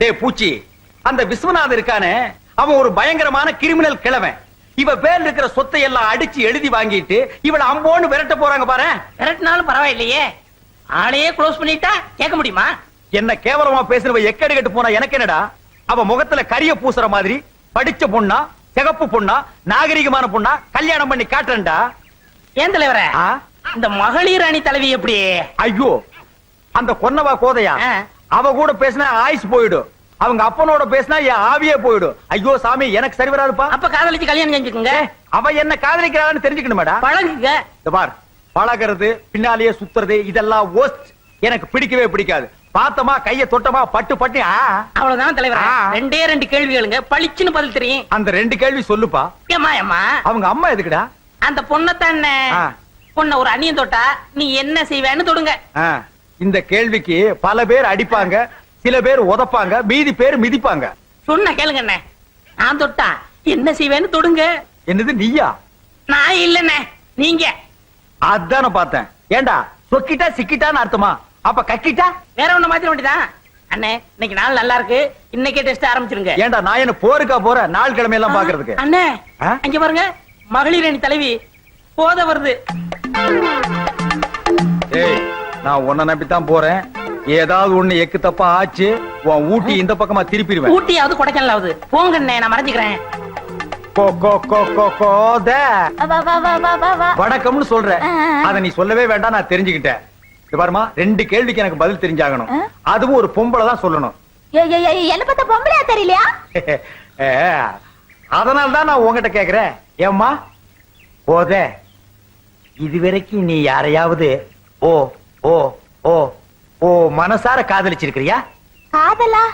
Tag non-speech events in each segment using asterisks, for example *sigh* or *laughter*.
டேய் பூச்சி. அந்த விஸ்வநாதன் இருக்கானே அவன் ஒரு பயங்கரமான கிரிமினல் கிழவன். இவ பேர்ல இருக்கிற சொத்தை எல்லாம் அடிச்சு எழுதி வாங்கிட்டு இவள அம்போன்னு விரட்ட போறாங்க பாரு விரட்டினாலும் பரவாயில்லையே. ஆளையே க்ளோஸ் பண்ணிட்டா கேட்க முடியுமா? என்ன கேவலமா பேசுறவ எக்கடி கட்டு போனா எனக்கு என்னடா? அவ முகத்துல கரிய பூசுற மாதிரி படிச்ச பொண்ணா சிகப்பு பொண்ணா நாகரிகமான பொண்ணா கல்யாணம் பண்ணி காட்டுறேன்டா. ஏன் தலைவரே? இந்த மகளிர் அணி தலைவி எப்படி? ஐயோ அந்த கொன்னவா கோதையா. அவ கூட பேசினா ஆயுஸ் போயிடும். அவங்க அப்பனோட பேசினா என் ஆவியே போயிடும். ஐயோ சாமி எனக்கு சரி வராதுப்பா அப்ப காதலிச்சு கல்யாணம் செஞ்சுக்குங்க. அவ என்ன காதலிக்கிறான்னு தெரிஞ்சுக்கணுமேடா பழகுங்க. இந்த பார் பழகிறது பின்னாலேயே சுத்துறது இதெல்லாம் worst. எனக்கு பிடிக்கவே பிடிக்காது. பார்த்தமா கைய தொட்டமா பட்டு பட்டு. அவ்வளவுதான் தலைவரே. ரெண்டே ரெண்டு கேள்விகளுங்க பளிச்சுன்னு பதில் தெரியும். அந்த ரெண்டு கேள்வி சொல்லுப்பா. ஏமா ஏமா அவங்க அம்மா எதுக்குடா? அந்த பொண்ணத்தானே ஆ. பொண்ண ஒரு அணியன் தொட்டா நீ என்ன செய்வேன்னு தொடுங்க. இந்த கேள்விக்கு பல பேர் அடிப்பாங்க சில பேர் உதப்பாங்க மீதி பேர் மிதிப்பாங்க. சொன்ன கேளுங்க அண்ணே நான் தொட்டா என்ன செய்வேன்னு தொடுங்க. என்னது நீயா? நான் இல்லண்ணே. நீங்க. அதான பார்த்தேன். ஏண்டா சொக்கிட்டா சிக்கிட்டான்னு அர்த்தமா? அப்ப கக்கிட்டா? வேற ஒண்ணு மாத்திர வேண்டியதான் அண்ணே இன்னைக்கு நாள் நல்லா இருக்கு. இன்னைக்கே டெஸ்ட் ஆரம்பிச்சிருங்க. ஏண்டா நான் என்ன போருக்கா போறேன்? நாள் கிழமை எல்லாம் பாக்குறதுக்கு அண்ணே? அங்க பாருங்க. மகளிர் அணி தலைவி போத வருது. ஏய் நான் உன்னை நம்பித்தான் போறேன். ஏதாவது ஒண்ணு எக்கு தப்பா ஆச்சு உன் ஊட்டி இந்த பக்கமா திருப்பிடுவேன். ஊட்டியாவது கொடைக்கானலாவது போங்க நான் மறைஞ்சுக்கிறேன். கோ கோ கோ கோ கோத வா வா வா வா வா வா. வணக்கம்னு சொல்ற. ஆ, ஆ, ஆ. அத நீ சொல்லவே வேண்டாம் நான் தெரிஞ்சுக்கிட்டேன். இது பாருமா ரெண்டு கேள்விக்கு எனக்கு பதில் தெரிஞ்சாகணும்? அதுவும் ஒரு பொம்பளை தான் சொல்லணும். என்ன பார்த்தா பொம்பளையா தெரியலையா? *laughs* அதனால தான் நான் உங்ககிட்ட கேக்குறேன். ஏம்மா? போத இதுவரைக்கும் நீ யாரையாவது ஓ ஓ ஓ ஓ மனசார காதலிச்சிருக்கிறியா? காதலா?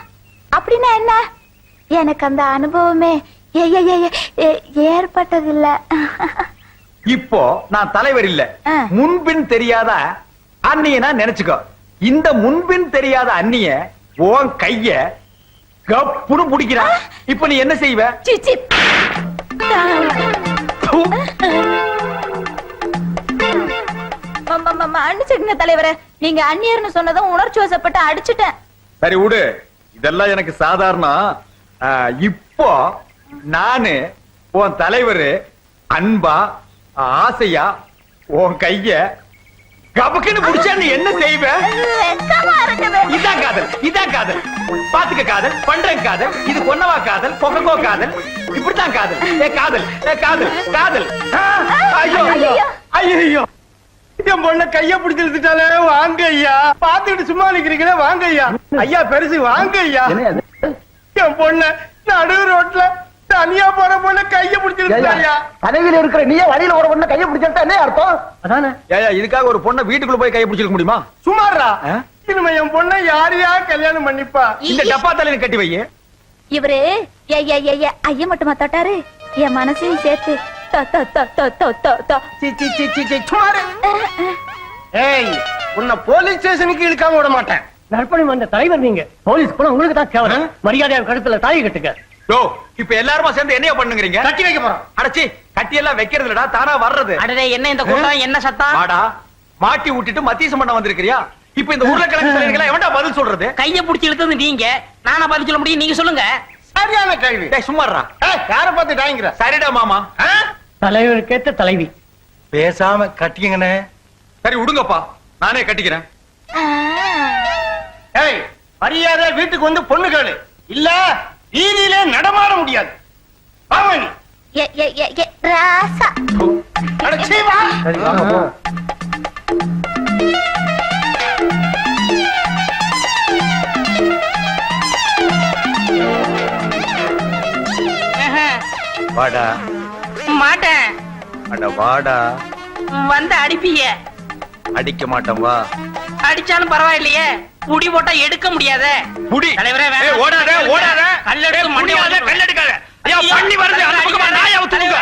அப்படின்னா என்ன? எனக்கு அந்த அனுபவமே ஏற்பட்டதில்ல. இப்போ நான் தலைவர் இல்ல. முன்பின் தெரியாத அண்ணிய நான் நினைச்சுக்கோ. இந்த முன்பின் தெரியாத அண்ணிய உன் கைய கப்புன்னு பிடிக்கிறா இப்ப நீ என்ன செய்வ? மன்னிச்சிடுங்க தலைவரே. நீங்க அந்நியர்னு சொன்னதும் உணர்ச்சி வசப்பட்டு அடிச்சுட்டேன். சரி விடு. இதெல்லாம் எனக்கு சாதாரணம் இப்போ நானு உன் தலைவர் அன்பா ஆசையா உன் கைய கபக்குன்னு புடிச்சா நீ என்ன செய்வ? வெட்கமா இருக்குது இதான் காதல் இதான் காதல். பாத்துக்க காதல் பண்றேன் காதல் இது பொன்னவா காதல் கொக்கோ காதல். இப்படித்தான் காதல். ஏ காதல் காதல் காதல். ஐயோ. ஐயோ ஐயோ. என் பொண்ண கைய பிடிச்சு இழுத்துட்டாலே வாங்க ஐயா பாத்துக்கிட்டு சும்மா நிக்கிறீங்களே வாங்க ஐயா ஐயா பெருசு வாங்க ஐயா என் பொண்ண நடு ரோட்ல தனியா போற பொண்ண கைய பிடிச்சு இழுத்துட்டாயா பதவியில இருக்கிற நீயே வழியில ஒரு பொண்ணை கையை பிடிச்சிருந்தா என்ன அர்த்தம்? அதானே? ஏயா இதுக்காக ஒரு பொண்ணை வீட்டுக்குள்ள போய் கை பிடிச்சிருக்க முடியுமா? சுமாரா? இனிமே என் பொண்ண யாரையா கல்யாணம் பண்ணிப்பா? இந்த டப்பா தலையில கட்டி வை இவரு ஐய மட்டுமா தொட்டாரு? என் மனசையும் சேர்த்து ஏய் உன்னை போலீஸ் ஸ்டேஷனுக்கு இழுக்காம விட மாட்டேன். நற்பணி வந்த தலைவர் நீங்க. போலீஸ் போனா உங்களுக்கு தான் கேவலம். மரியாதை கழுத்துல தாலி கட்டுங்க. யோ இப்ப எல்லாருமா சேர்ந்து என்னைய பண்ணுங்கறீங்க? கட்டி வைக்க போறோம். அடச்சி கட்டி எல்லாம் வைக்கிறது இல்லடா தானா வர்றது. அடடே என்ன இந்த கூட்டம் என்ன சத்தம் வாடா மாட்டி விட்டுட்டு மத்திய பண்ண வந்திருக்கிறியா? இப்ப இந்த உருளைக்கிழங்கு தலைவர்களா எவன்டா பதில் சொல்றது? கைய புடிச்சு இழுத்தது நீங்க. நானா பதில் சொல்ல முடியும்? நீங்க சொல்லுங்க. சரியான கேள்வி. டேய் சும்மாறா யார பார்த்து டாங்கிற சரிடா மாமா. தலைவருக்கேத்த தலைவி. பேசாம கட்டிக்கங்கண்ணே சரி விடுங்கப்பா. நானே கட்டிக்கிறேன். ஏய் மரியாதை வீட்டுக்கு வந்து பொண்ணு கேளு. இல்ல வீதியிலே நடமாட முடியாது. நீ. ஏ, ஏ, ஏ, ஏ, ராசா. அட, சீ, வா. சரி வாங்க போ ஆஹா, வாடா. மாட்டேன். அட வாடா. வந்து அடிப்பீங்க அடிக்க மாட்டேன் வா. அடிச்சாலும் பரவாயில்லையே. புடி போட்டா எடுக்க முடியாதே. புடி தலைவரே, ஓடாத ஓடாத. கல்லெடுத்து போட்டுருவேன். கல்லெடுக்காத. ஐயா பண்ணி வருது அந்த பக்கமா நாய் அவுத்து தலைவரே,